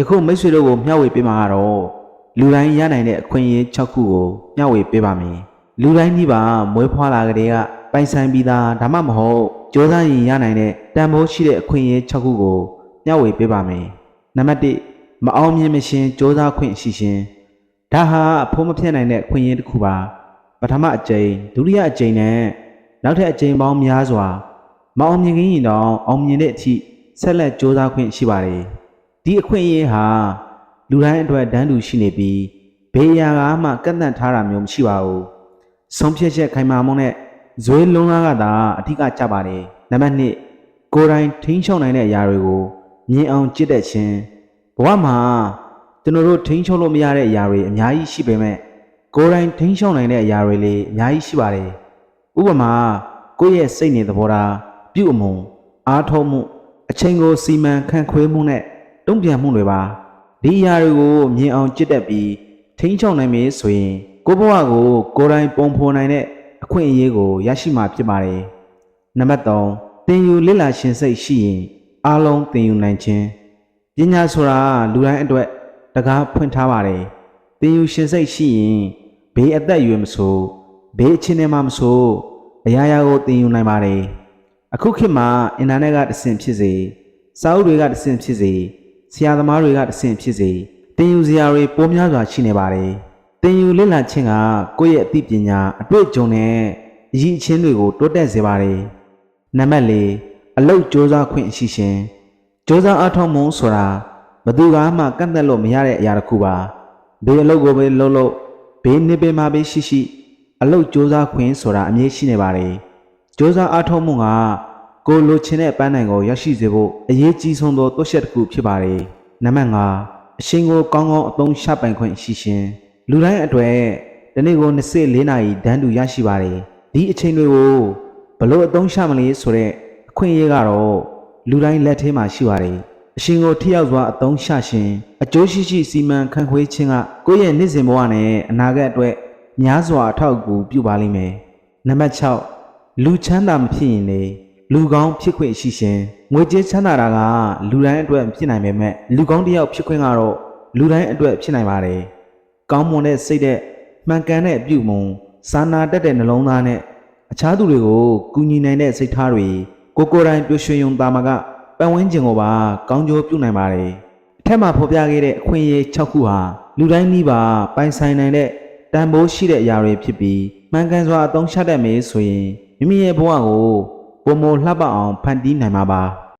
ယခုမိတ်ဆွေတို့ကိုမျှဝေပေးမှာကတော့လူတိုင်းရနိုင်တဲ့အခွင့်အရေး6ခုကိုမျှဝေပေးပါမယ်လူတိုင်းဒီပါမွေးဖွားလာကတည်းကပိုင်ဆိုင်ပြီးသားဒါမှမဟုတ်ကြိုးစားရင်ရနိုင်တဲ့တန်ဖိုးရှိတဲ့အခွင့်အရေး6ခုကိုမျှဝေပေးပါမယ်နံပါတ်1မအောင်မြင်မရှင်ကြိုးစားခွင့်ရှိရှင်ဒါဟာအဖို့မဖြစ်နိုင်တဲ့အခွင့်အရေးတစ်ခုပါပထမအကြိမ်ဒုတိယအကြိမ်နဲ့နောက်ထပ်အကြိမ်ပေါင်းများစွာမအောင်မြင်ခင်ရင်တော့အောင်မြင်တဲ့အထိဆက်လက်ကြိုးစားခွင့်ရှိပါတယ် ဒီအခွင့်အရေးဟာလူတိုင်းအတွက်တန်းတူရှိနေပြီးဘေးအရာကမှကန့်သတ်ထားတာမျိုးမရှိပါဘူးဆုံးဖြတ်ချက်ခိုင်မာမှုနဲ့ဇွေးလုံးကားကသာအထူးကကြပါတယ်နံပါတ်1ကိုယ်တိုင်ထိန်းချုပ်နိုင်တဲ့အရာတွေကိုမြင်အောင်ကြည့်တတ်ခြင်းဘဝမှာကျွန်တော်တို့ထိန်းချုပ်လို့မရတဲ့အရာတွေအများကြီးရှိပေမဲ့ကိုယ်တိုင်ထိန်းချုပ်နိုင်တဲ့အရာတွေလည်းအများကြီးရှိပါတယ်ဥပမာကိုယ့်ရဲ့စိတ်နေသဘောထားပြုအမုံအားထုတ်မှုအချိန်ကိုစီမံခန့်ခွဲမှုနဲ့ တုံ့ပြန်မှုတွေပါဒီအရာတွေကိုမြင်အောင်ကြည့်တတ်ပြီးထိန်းချုပ်နိုင်ပြီဆိုရင်ကိုယ့်ဘဝကိုကိုယ်တိုင်ပုံဖော်နိုင်တဲ့အခွင့်အရေးကိုရရှိမှာဖြစ်ပါတယ်နံပါတ်3သင်ယူလစ်လာရှင်စိတ်ရှိရင်အားလုံးသင်ယူနိုင်ခြင်းပညာဆိုတာလူတိုင်းအတွက်တကားဖွင့်ထားပါတယ်သင်ယူရှင်စိတ်ရှိရင်ဘေးအသက်အရွယ်မဆိုဘေးအချင်းထဲမှာမဆိုအရာရာကိုသင်ယူနိုင်ပါတယ်အခုခေတ်မှာအင်တာနက်ကတဆင့်ဖြစ်စေစာအုပ်တွေကတဆင့်ဖြစ်စေ ဆရာသမားတွေကတဆင့်ဖြစ်စေတင်ယူစရာတွေပိုများစွာရှိနေပါတယ်။တင်ယူလေ့လာခြင်းကကိုယ့်ရဲ့အသိပညာအတွေ့အကြုံနဲ့အရည်အချင်းတွေကိုတိုးတက်စေပါတယ်။နံပါတ်၄အလုတ်စူးစမ်းခွင့်ရှိရှင်စူးစမ်းအားထုတ်မှုဆိုတာဘသူကမှကန့်သက်လို့မရတဲ့အရာတစ်ခုပါ။ဘေးအလုတ်ကိုပဲလှုပ်လို့ဘေးနေပင်မှာပဲရှိရှိအလုတ်စူးစမ်းခွင့်ဆိုတာအမြဲရှိနေပါတယ်။စူးစမ်းအားထုတ်မှုက ကိုယ်လိုချင်တဲ့ပန်းနိုင်ကိုရရှိစေဖို့အရေးကြီးဆုံးသောတွက်ချက်တစ်ခုဖြစ်ပါတယ်နံပါတ်5အရှင်ကိုကောင်းကောင်းအသုံးချပိုင်ခွင့်ရှိခြင်းလူတိုင်းအတွက်ဒီနေ့ကို24နာရီဒန်းတူရရှိပါတယ်ဒီအချိန်တွေကိုဘလို့အသုံးချမလဲဆိုတဲ့အခွင့်အရေးကတော့လူတိုင်းလက်ထဲမှာရှိပါတယ်အရှင်ကိုထိရောက်စွာအသုံးချခြင်းအကျိုးရှိရှိစီမံခန့်ခွဲခြင်းကကိုယ့်ရဲ့နေ့စဉ်ဘဝနဲ့အနာဂတ်အတွက်များစွာအထောက်အကူပြုပါလိမ့်မယ်နံပါတ်6လူချမ်းသာမဖြစ်ရင်လေ လူကောင်းဖြစ်ခွင့်ရှိခြင်းငွေကြေးချမ်းသာတာကလူတိုင်းအတွက်ဖြစ်နိုင်ပေမဲ့လူကောင်းတစ်ယောက်ဖြစ်ခွင့်ကတော့လူတိုင်းအတွက်ဖြစ်နိုင်ပါတယ်ကောင်းမွန်တဲ့စိတ်တဲ့မှန်ကန်တဲ့အပြုမူစာနာတတ်တဲ့နှလုံးသားနဲ့အခြားသူတွေကိုကူညီနိုင်တဲ့စိတ်ထားတွေကိုကိုယ်တိုင်တွေ့ရွှင်ယုံသားမှာကပတ်ဝန်းကျင်ကိုပါကောင်းကျိုးပြုနိုင်ပါတယ်အထက်မှာဖော်ပြခဲ့တဲ့အခွင့်အရေး6ခုဟာလူတိုင်းနှီးပါပိုင်ဆိုင်နိုင်တဲ့တန်ဖိုးရှိတဲ့အရာတွေဖြစ်ပြီးမှန်ကန်စွာအသုံးချတတ်မယ်ဆိုရင်မိမိရဲ့ဘဝကို ပုံမလှပအောင်ဖန်တီးနိုင်မှာပါ